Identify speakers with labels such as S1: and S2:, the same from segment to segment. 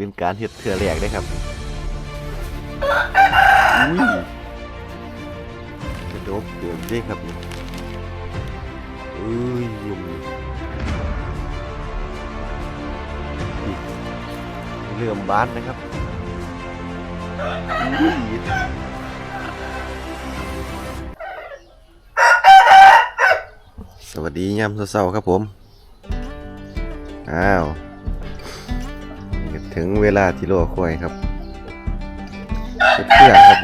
S1: เป็นการเฮ็ดเทื่อแรกได้ครับอุ้ยกระดกเดือดได้ครับนี่เอ้ยยุ่มเลื่อมบ้านนะครับอุ้ยสวัสดียามเช้าๆครับผม อ้าว ถึงเวลาที่รอคอยครับเฮ็ดเพื่อครับ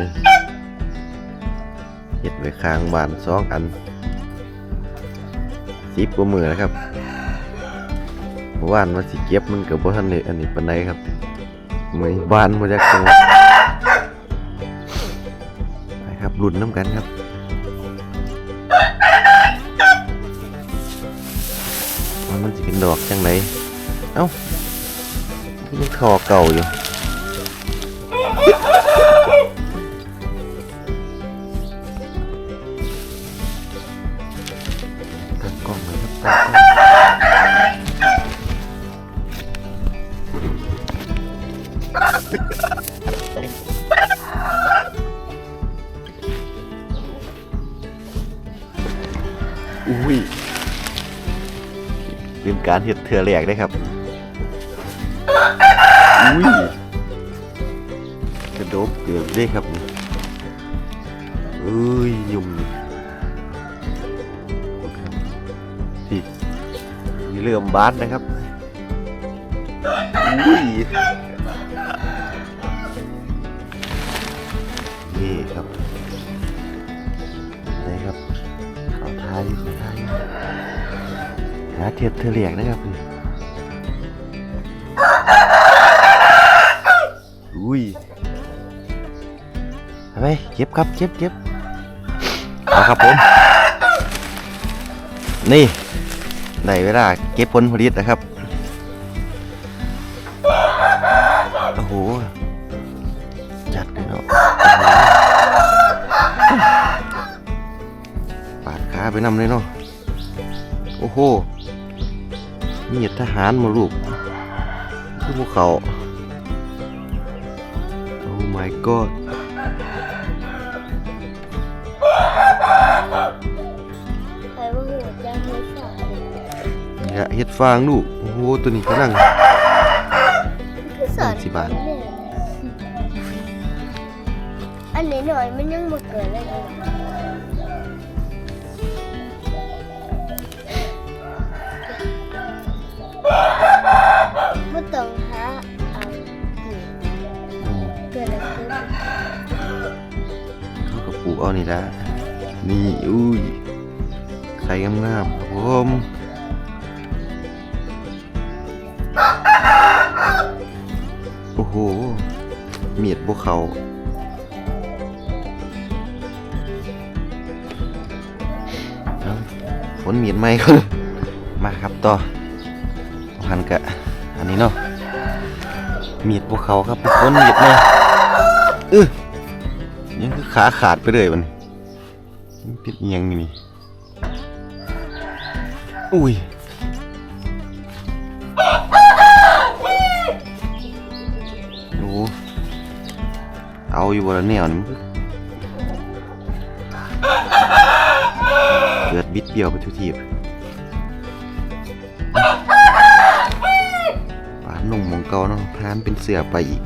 S1: เฮ็ดไว้ค้างบานสองอันสิบกว่ามือแล้วครับเมื่อวานว่าสิเก็บมันกับบ่ทันได้อันนี้ปานใดครับมื้อนบ้านมาจากจังหวัดไปครับลุ้นน้ำกันครับมันจะเป็นดอกจังไรเอ้า ยังทอเก่าอยู่ตั้งกล้องเลยครับตั้งกล้องอุ้ยเป็นการเฮ็ดเทื่อแรกได้ครับ อุ้ยกระโดกเดือดได้ครับนี่เอ้ยยุ่มนี่มีเรื่อมบ้านนะครับอุ้ยนี่ครับนี่ครับเขาทายเขาทายหาเทียบเธอเรียกนะครับ ไปเก็บครับเก็บเก็บเอาครับผม นี่ได้เวลาเก็บผลผลิตนะครับ โอ้โห จัดเลยเนาะโอ้โหปาดขาไปนำเลยเนาะ โอ้โหมีทหารมาลูกคือพวกเขาโอ้ my god เฮ็ดฟางลูกโอ้โหตัวนี้กำลัง
S2: คือสอน
S1: สิบบาท
S2: แม่อันนี้หน่อยมันยังบ่เกิดเลยไม่ต้องหาเอานี่
S1: อืม
S2: เกิดอะไรขึ้น
S1: เขาก็ปลูกเอานี่ละนี่อุ้ยไข่งามๆครับผม มียดพวกเขาฝนเมียดไหมก็มาครับต่อพันกะอันนี้เนาะเมียดพวกเขาครับฝนเมียดไหมเออยังคือขาขาดไปเลยมันมันเป็นอิหยังนี่อุ้ย อาอยู่บนแนวนี่มันเกิดบิดเบี้ยวไปทุกทีบปานนงมองเก่าเนาะพานเป็นเสือไปอีก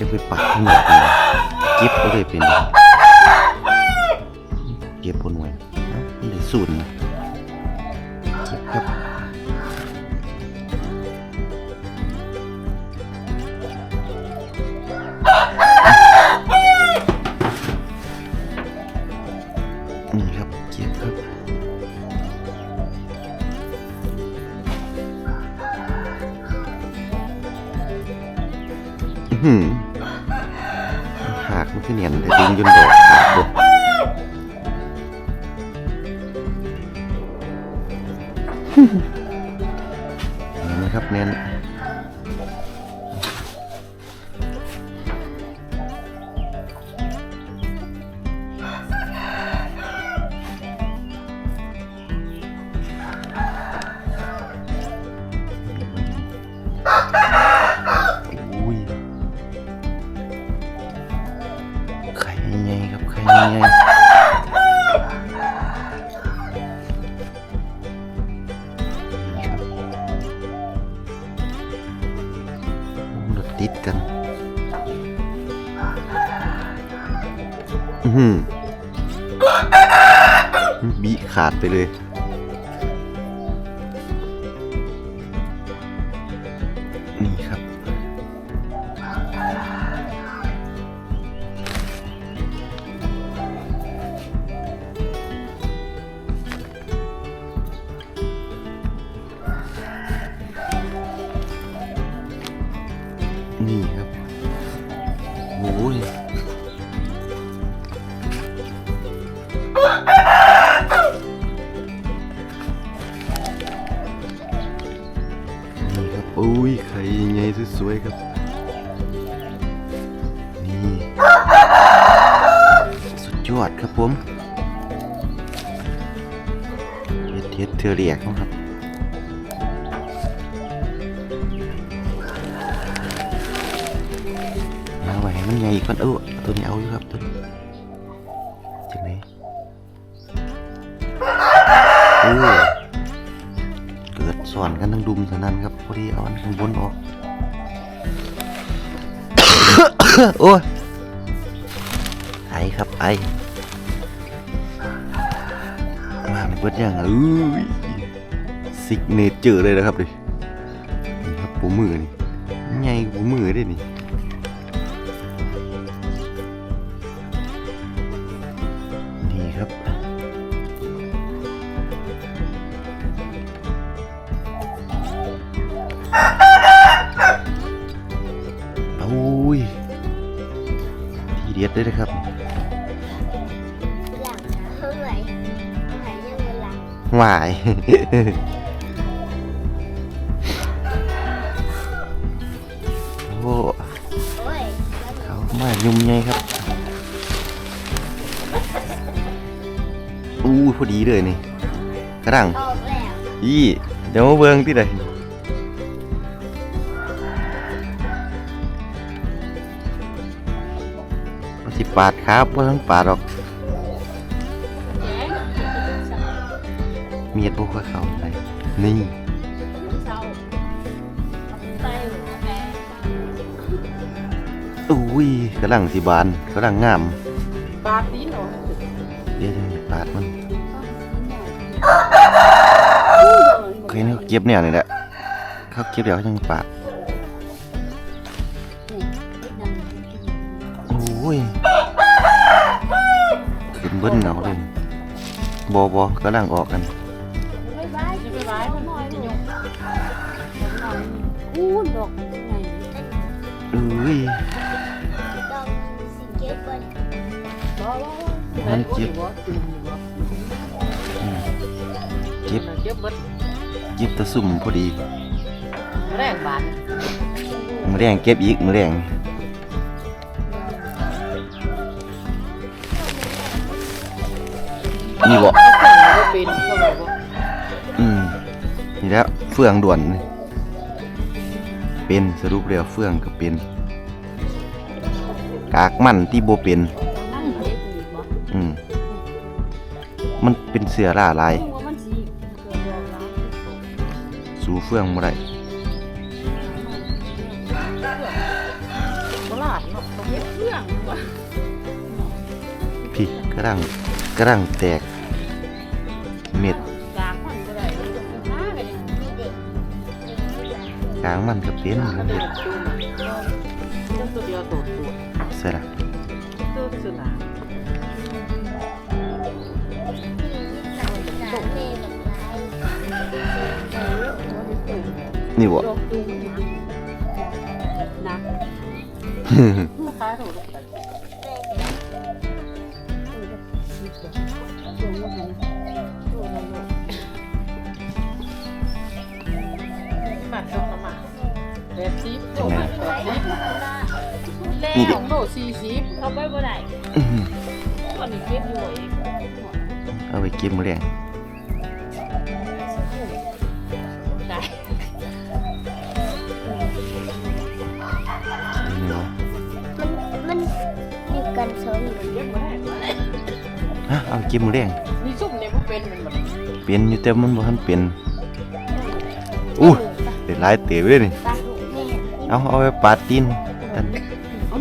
S1: จะไปปักข้างหลังเลยเก็บก็เลยเป็นเก็บบนไว้เอ้ามันได้สูตรนะ นะครับเน้น บีขาดไปเลย อ้ยไข่ยังไงสวยๆครับ นี่ สุดยอดครับผมเฮ็ดเฮ็ดเธอเรียกครับเอาไว้มันใหญ่ก่อนเออตัวนี้เอาอยู่ครับตัวนี้จังไหน อนกันทั้งดุมเท่านั้นครับพอดีเอาอันข้างบนออก โอ้ยไอครับไอมาเป็นเบิดยังอู้ยซิกเนเจอร์เลยนะครับดินี่ครับปูมือนี่ใหญ่ปูมือได้นี่ โอ้ยทีเด็ดเลยนะครับ
S2: หลังเท่าไหร่หายยังเป็นหลัง
S1: หวาย โอ้
S2: โอ้ย
S1: เขามายุ่มไงครับอู้พอดีเลยนี่กระดัง
S2: ออกแล้ว
S1: อีเดี๋ยวมาเบิ่งที่ใดมัน ปาดครับว่าทั้งปาดหรอก เมียดบุกเขาไปนี่ อุ้ยกำลังสิบานกำลังงาม
S3: ปาดตีนเหรอ
S1: เดี๋ยวจะปาดมันเคยนี่เขาเก็บเนี่ยนี่แหละเขาเก็บเดี๋ยวเขาจะปาดโอ้ย ขึ้นเบิ้ลเอาเลยบอบอกำลังออกกัน
S3: จะไปไว้มันจะยก
S2: อู้ดอกไงเอ้ย
S3: มันเจ็บ
S1: เก็บ
S3: เจ็บเบิด
S1: เก็บตะสุ่มพอดี
S3: แรงบาน
S1: มือแรงเก็บอีกมือแรง นี่บ่
S3: เป็นเท่าไหร่บ่
S1: อืมนี่แหล้วเฟืองด่วนนี่เป็นสรุปแล้วเฟืองก็เป็น กากมันที่โบเป็น
S3: นั่งเด็กนี่บ่
S1: อืมมันเป็นเสือล่าลาย
S3: ว่ามันสิเกิดบอกว่า
S1: สู่เฟืองบ่ได้
S3: ตลาดเนาะต้องเฮ็ดเครื่องว่ะ
S1: พี่กระดังกระดังแตกา
S3: ง
S2: มั
S1: นก็เป็น
S3: ก็ได้ตัวมันตัวเดียวโตตัว
S1: ใช่ละ
S3: ตัวสุนา
S2: หนาเมย์แบบไร
S3: เออบ่ได้ตื่น
S1: นี่บ่
S3: ยกตูงนักคาถูกลูกกันมา แปดสิบแล้วของโลสี่สิบ
S2: เขาไปบ่ได้
S1: อื้อหือ
S3: อันนี้เก็บอยู่เอง
S1: เอาไปเก็บมื้อแรง
S3: ได้
S1: นี่วะ
S2: มันมันอยู่กันสองอยู่
S3: เก็บมาได้มาได้
S1: ฮะเอาไปเก็บมื้อแรง
S3: นี่ซุ่มเนี่ยมันเป็นมันแบบ
S1: เป็นอยู่แต่มันบ่ทันเป็นอู้ได้หลายเต๋อเลยนี่
S2: ตาหูแม่
S1: เอาเอาไปปาดตีนกัน
S3: เอา